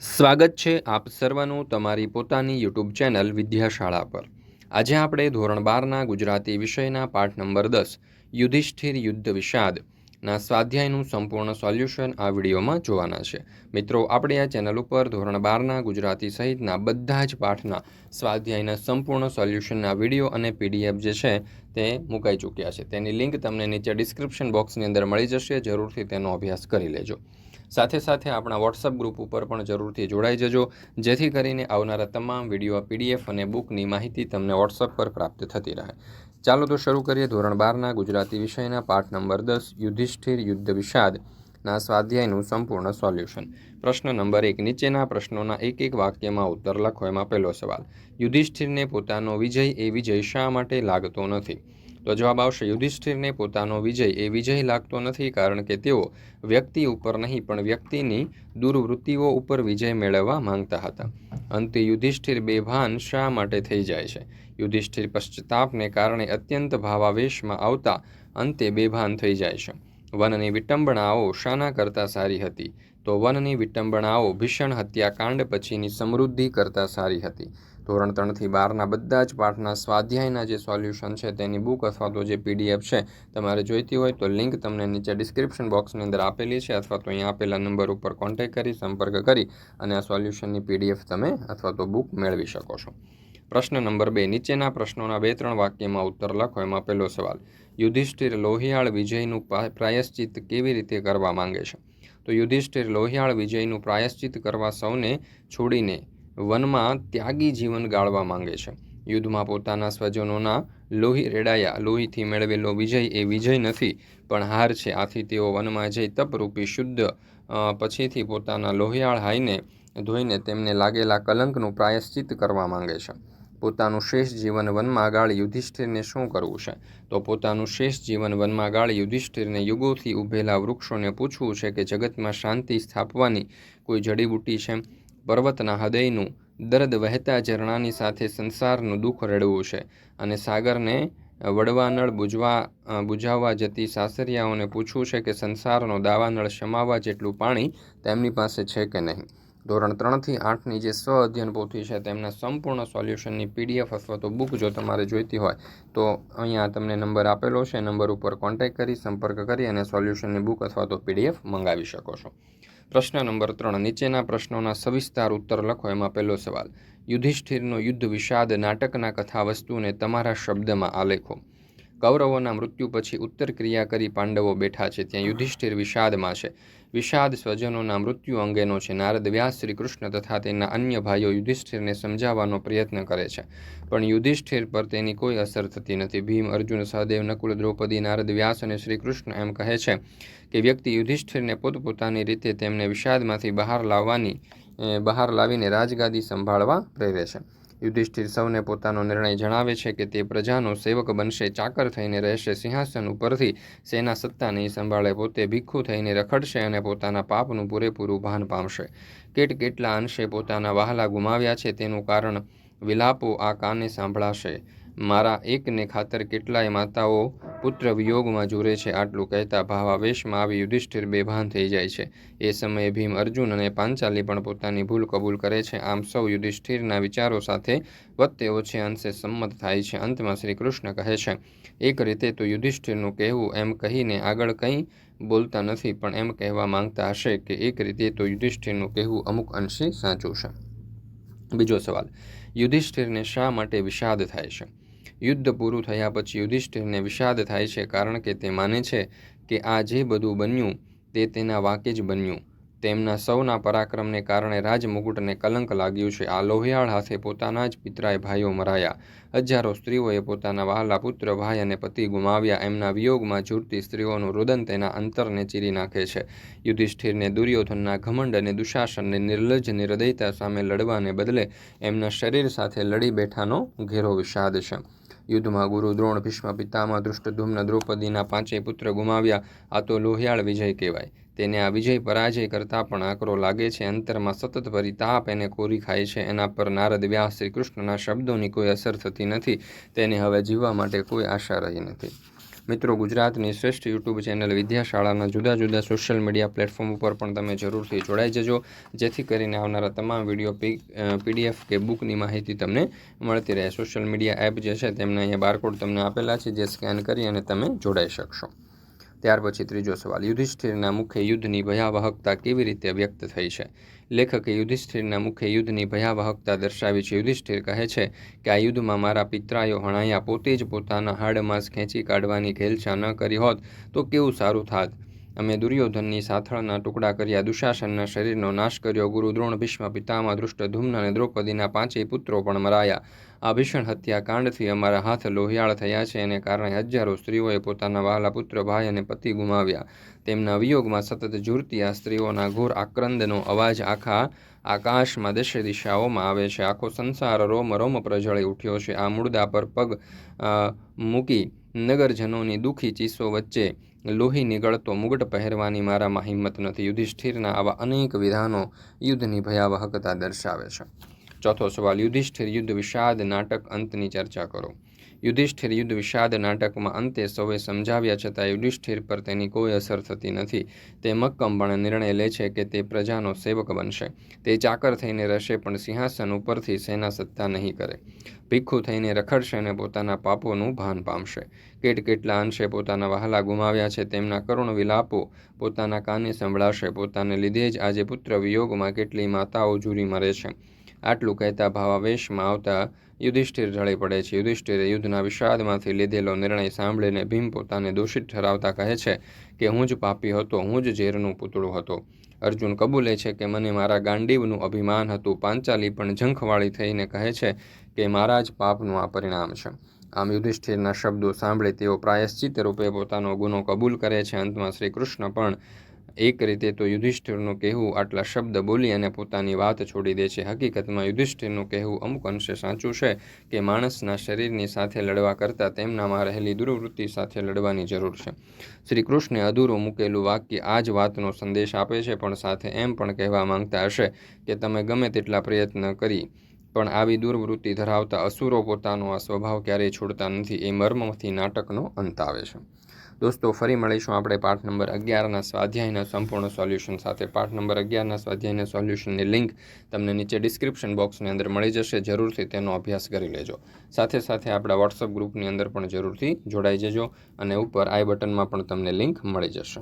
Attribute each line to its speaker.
Speaker 1: સ્વાગત છે આપ સર્વનું તમારી પોતાની યુટ્યુબ ચેનલ વિદ્યાશાળા પર. આજે આપણે ધોરણ બારના ગુજરાતી વિષયના પાઠ નંબર દસ, યુધિષ્ઠિર યુદ્ધ વિષાદ ના સ્વાધ્યાયનું સંપૂર્ણ સોલ્યુશન આ વિડીયોમાં જોવાના છે. મિત્રો, આપણે આ ચેનલ ઉપર ધોરણ બારના ગુજરાતી સહિતના બધા જ પાઠના સ્વાધ્યાયના સંપૂર્ણ સોલ્યુશનના વીડિયો અને પીડીએફ જે છે તે મુકાઈ ચૂક્યા છે. તેની લિંક તમને નીચે ડિસ્ક્રિપ્શન બોક્સની અંદર મળી જશે. જરૂરથી તેનો અભ્યાસ કરી લેજો. સાથે સાથે આપણા વોટ્સઅપ ગ્રુપ ઉપર પણ જરૂરથી જોડાઈ જજો, જેથી કરીને આવનારા તમામ વીડિયો પીડીએફ અને બુકની માહિતી તમને વોટ્સઅપ પર પ્રાપ્ત થતી રહે. ચાલો તો શરૂ કરીએ ધોરણ બારના ગુજરાતી વિષયના પાઠ નંબર દસ, યુધિષ્ઠિર યુદ્ધ વિષાદ. ના, સ્વાધ્યાયનું સંપૂર્ણ સોલ્યુશન. પ્રશ્ન નંબર એક, નીચેના પ્રશ્નોના એક એક વાક્યમાં ઉત્તર લખો, એમાં પહેલો સવાલ. યુધિષ્ઠિરને પોતાનો વિજય એ વિજય શા માટે લાગતો નથી? તો જવાબ આવશે, યુધિષ્ઠિરને પોતાનો વિજય. એ વિજય લાગતો નથી કારણ કે તેઓ વ્યક્તિ ઉપર નહીં, પણ વ્યક્તિની દુર્વૃત્તિઓ ઉપર વિજય મેળવવા માંગતા હતા. અંતે યુધિષ્ઠિર બેભાન શા માટે થઈ જાય છે? યુધિષ્ઠિર પશ્ચાતાપને કારણે અત્યંત ભાવાવેશમાં આવતા અંતે બેભાન થઈ જાય છે. વનની વિટંબણાઓ શાના કરતાં સારી હતી. તો વનની વિટંબણાઓ ભીષણ હત્યાકાંડ પછીની સમૃદ્ધિ કરતાં સારી હતી. ધોરણ ત્રણથી બારના બધા જ પાઠના સ્વાધ્યાયના જે સોલ્યુશન છે તેની બુક અથવા તો જે પીડીએફ છે તમારે જોઈતી હોય તો લિંક તમને નીચે ડિસ્ક્રિપ્શન બોક્સની અંદર આપેલી છે અથવા તો અહીંયા આપેલા નંબર ઉપર કોન્ટેક્ટ કરી, સંપર્ક કરી અને આ સોલ્યુશનની પીડીએફ તમે અથવા તો બુક મેળવી શકો છો. પ્રશ્ન નંબર બે, નીચેના પ્રશ્નોના બે ત્રણ વાક્યમાં ઉત્તર લખો, એમાં પહેલો સવાલ. યુધિષ્ઠિર લોહિયાળ વિજયનું પ્રાયશ્ચિત કેવી રીતે કરવા માંગે છે? તો યુધિષ્ઠિર લોહિયાળ વિજયનું પ્રાયશ્ચિત કરવા સૌને છોડીને વનમાં ત્યાગી જીવન ગાળવા માંગે છે. યુદ્ધમાં પોતાના સ્વજનોના લોહી રેડાયા, લોહીથી મેળવેલો વિજય એ વિજય નથી, પણ હાર છે. આથી તેઓ વનમાં જઈ તપરૂપી શુદ્ધ પછીથી પોતાના લોહિયાળ હાઈને ધોઈને તેમને લાગેલા કલંકનું પ્રાયશ્ચિત કરવા માંગે છે. પોતાનું શેષ જીવન વનમાં ગાળ યુધિષ્ઠિરને શું કરવું છે? તો પોતાનું શેષ જીવન વનમાં ગાળ યુધિષ્ઠિરને યુગોથી ઊભેલા વૃક્ષોને પૂછવું છે કે જગતમાં શાંતિ સ્થાપવાની કોઈ જડીબુટી છે? પર્વતના હૃદયનું દર્દ વહેતા ઝરણાની સાથે સંસારનું દુઃખ રડવું છે અને સાગરને વડવાનળ બુજવા બુઝાવવા જતી સાસરિયાઓને પૂછવું છે કે સંસારનો દાવાનળ શમાવવા જેટલું પાણી તેમની પાસે છે કે નહીં? ધોરણ ત્રણથી આઠની જે સ્વ અધ્યયન પોથી છે, તેમના સંપૂર્ણ સોલ્યુશનની પીડીએફ અથવા તો બુક જો તમારે જોઈતી હોય, તો અહીંયા તમને નંબર આપેલો છે. નંબર ઉપર કોન્ટેક્ટ કરી, સંપર્ક કરી અને સોલ્યુશનની બુક અથવા તો પીડીએફ મંગાવી શકો છો. પ્રશ્ન નંબર ત્રણ, નીચેના પ્રશ્નોના સવિસ્તાર ઉત્તર લખો, એમાં પહેલો સવાલ, યુધિષ્ઠિરનો યુદ્ધ વિષાદ નાટકના કથા વસ્તુને તમારા શબ્દમાં આલેખો. કૌરવોના મૃત્યુ પછી ઉત્તર ક્રિયા કરી પાંડવો બેઠા છે, ત્યાં યુધિષ્ઠિર વિષાદમાં છે. વિષાદ સ્વજનોના મૃત્યુ અંગેનો છે. નારદ વ્યાસ શ્રી કૃષ્ણ તથા તેના અન્ય ભાઈઓ યુધિષ્ઠિરને સમજાવવાનો પ્રયત્ન કરે છે. પણ યુધિષ્ઠિર પર તેની કોઈ અસર થતી નથી. ભીમ, અર્જુન, સહદેવ, નકુલ, દ્રૌપદી, નારદ વ્યાસ અને શ્રી કૃષ્ણ એમ કહે છે કે વ્યક્તિ યુધિષ્ઠિરને પોતપોતાની રીતે તેમને વિષાદમાંથી બહાર લાવવાની બહાર લાવીને રાજગાદી સંભાળવા પ્રેરે છે. યુધિષ્ઠિર સૌને પોતાનો નિર્ણય જણાવે છે કે તે પ્રજાનો સેવક બનશે, ચાકર થઈને રહેશે, સિંહાસન ઉપરથી સેના સત્તા નહીં સંભાળે પોતે ભિખ્ખુ થઈને રખડશે અને પોતાના પાપનું પૂરેપૂરું ભાન પામશે. કેટ કેટલા અંશે પોતાના વહાલા ગુમાવ્યા છે તેનું કારણ વિલાપો આ કાને સાંભળાશે. મારા એકને ખાતર કેટલાય માતાઓ પુત્ર વિયોગમાં જુરે છે આટલું કહેતા ભાવાવેશમાં આવી યુધિષ્ઠિર બેભાન થઈ જાય છે. એ સમયે ભીમ અર્જુન અને પાંચાલી પણ પોતાની ભૂલ કબૂલ કરે છે. આમ સૌ યુધિષ્ઠિરના વિચારો સાથે વધતે ઓછે અંશે સંમત થાય છે. અંતમાં શ્રી કૃષ્ણ કહે છે, એક રીતે તો યુધિષ્ઠિરનું કહેવું એમ કહીને આગળ કંઈ બોલતા નથી, પણ એમ કહેવા માંગતા હશે કે એક રીતે તો યુધિષ્ઠિરનું કહેવું અમુક અંશે સાચું છે. બીજો સવાલ, યુધિષ્ઠિરને શા માટે વિષાદ થાય છે? યુદ્ધ પૂરું થયા પછી યુધિષ્ઠિરને વિષાદ થાય છે કારણ કે તે માને છે કે આ જે બધું બન્યું તે તેના વાકે જ બન્યું. તેમના સૌના પરાક્રમને કારણે રાજમુગુટને કલંક લાગ્યું છે. આ લોહિયાળ હાથે પોતાના જ પિતરાય ભાઈઓ મરાયા. હજારો સ્ત્રીઓએ પોતાના વહાલા પુત્ર, ભાઈ અને પતિ ગુમાવ્યા. એમના વિયોગમાં ઝૂરતી સ્ત્રીઓનું રુદન તેના અંતરને ચીરી નાખે છે. યુધિષ્ઠિરને દુર્યોધનના ઘમંડ અને દુશાસનને નિર્લજ નિર્દયતા સામે લડવાને બદલે એમના શરીર સાથે લડી બેઠાનો ઘેરો વિષાદ છે. યુદ્ધમાં ગુરુ દ્રોણ ભીષ્મ પિતામાં દૃષ્ટધુમ્ન દ્રૌપદીના પાંચેય પુત્ર ગુમાવ્યા. આ તો લોહિયાળ વિજય કહેવાય. તેને આ વિજય પરાજય કરતાં પણ આકરો લાગે છે. અંતરમાં સતત ભરી તાપ એને કોરી ખાય છે. એના પર નારદ વ્યાસ શ્રી કૃષ્ણના શબ્દોની કોઈ અસર થતી નથી. તેને હવે જીવવા માટે કોઈ આશા રહી નથી. મિત્રો, ગુજરાતની શ્રેષ્ઠ યુટ્યુબ ચેનલ વિદ્યાશાળાના જુદા જુદા સોશિયલ મીડિયા પ્લેટફોર્મ ઉપર પણ તમે જરૂરથી જોડાઈ જજો. જેથી કરીને આવનારા તમામ વીડિયો પીડીએફ કે બુકની માહિતી તમને મળતી રહે. સોશિયલ મીડિયા એપ જે છે, તેમના અહીંયા બારકોડ તમને આપેલા છે, જે સ્કેન કરી અને તમે જોડાઈ શકશો. ત્યાર પછી ત્રીજો સવાલ, યુધિષ્ઠિરના મુખ્ય યુદ્ધની ભયાવહકતા કેવી રીતે વ્યક્ત થઈ છે? લેખકે યુધિષ્ઠિરના મુખ્ય યુદ્ધની ભયાવહકતા દર્શાવી છે. યુધિષ્ઠિર કહે છે કે આ યુદ્ધમાં મારા પિતરાયો હણાયા પોતે જ પોતાના હાડમાંસ ખેંચી કાઢવાની ઘેલછા ન કરી હોત તો કેવું સારું થાત? અમે દુર્યોધનની સાથળના ટુકડા કર્યા, દુશાસનના શરીરનો નાશ કર્યો, ગુરુ દ્રોણ ભીષ્મ દૃષ્ટ ધૂમ્ન અને દ્રૌપદીના પાંચેય પુત્રો પણ મરાયા. આ ભીષણ હત્યાકાંડથી અમારા હાથ લોહિયાળ થયા છે, એને કારણે હજારો સ્ત્રીઓએ પોતાના વહાલા પુત્ર, ભાઈ અને પતિ ગુમાવ્યા. તેમના વિયોગમાં સતત ઝૂરતી આ સ્ત્રીઓના ઘોર આક્રંદનો અવાજ આખા આકાશમાં દશે દિશાઓમાં આવે છે. આખો સંસાર રોમ રોમ પ્રજળી ઉઠ્યો છે. આ મુર્દા પર પગ મૂકી નગરજનોની દુઃખી ચીસો વચ્ચે લોહી નીકળતો મુગટ પહેરવાની મારામાં હિંમત નથી. યુધિષ્ઠિરના આવા અનેક વિધાનો યુદ્ધની ભયાવહકતા દર્શાવે છે. ચોથો સવાલ, યુધિષ્ઠિર યુદ્ધ વિષાદ નાટક અંતની ચર્ચા કરો. યુધિષ્ઠિર યુદ્ધ વિષાદ નાટકમાં અંતે સૌએ સમજાવ્યા છતાં યુધિષ્ઠિર પર તેની કોઈ અસર થતી નથી. તે મક્કમપણે નિર્ણય લે છે કે તે પ્રજાનો સેવક બનશે. તે ચાકર થઈને રહેશે પણ સિંહાસન ઉપરથી સેના સત્તા નહીં કરે. ભીખું થઈને રખડશે અને પોતાના પાપોનું ભાન પામશે. કેટ કેટલા અંશે પોતાના વહાલા ગુમાવ્યા છે તેમના કરુણ વિલાપો પોતાના કાને સંભળાશે. પોતાને લીધે જ આજે પુત્ર વિયોગમાં કેટલી માતાઓ ઝૂરી મરે છે. આટલું કહેતા ભાવાવેશમાં આવતા યુધિષ્ઠિર ઢળી પડે છે. યુધિષ્ઠિરે યુદ્ધના વિષાદમાંથી લીધેલો નિર્ણય સાંભળીને ભીમ પોતાને દોષિત ઠરાવતા કહે છે કે, હું જ પાપી હતો, હું જ ઝેરનું પૂતળું હતો. અર્જુન કબૂલે છે કે મને મારા ગાંડીવનું અભિમાન હતું. પાંચાલી પણ ઝંખવાળી થઈને કહે છે કે, મારા જ પાપનું આ પરિણામ છે. આમ યુધિષ્ઠિરના શબ્દો સાંભળે તેઓ પ્રાયશ્ચિત રૂપે પોતાનો ગુનો કબૂલ કરે છે. અંતમાં શ્રી કૃષ્ણ પણ એક રીતે તો યુધિષ્ઠિરનું કહેવું આટલા શબ્દ બોલી અને પોતાની વાત છોડી દે છે. હકીકતમાં યુધિષ્ઠિરનું કહેવું અમુક અંશે સાચું છે કે માણસના શરીરની સાથે લડવા કરતાં તેમનામાં રહેલી દુર્વૃત્તિ સાથે લડવાની જરૂર છે. શ્રી કૃષ્ણે અધૂરું મૂકેલું વાક્ય આ જ વાતનો સંદેશ આપે છે, પણ સાથે એમ પણ કહેવા માંગતા હશે કે તમે ગમે તેટલા પ્રયત્ન કરી, પણ આવી દુર્વૃત્તિ ધરાવતા અસુરો પોતાનો આ સ્વભાવ ક્યારેય છોડતા નથી, એ મર્મથી નાટકનો અંત આવે છે. દોસ્તો, ફરી મળીશું આપણે પાઠ નંબર અગિયારના સ્વાધ્યાયના સંપૂર્ણ સોલ્યુશન સાથે. પાઠ નંબર અગિયારના સ્વાધ્યાયના સોલ્યુશનની લિંક તમને નીચે ડિસ્ક્રિપ્શન બોક્સની અંદર મળી જશે. જરૂરથી તેનો અભ્યાસ કરી લેજો. સાથે સાથે આપણા વોટ્સઅપ ગ્રુપની અંદર પણ જરૂરથી જોડાઈ જજો અને ઉપર આઈ બટનમાં પણ તમને લિંક મળી જશે.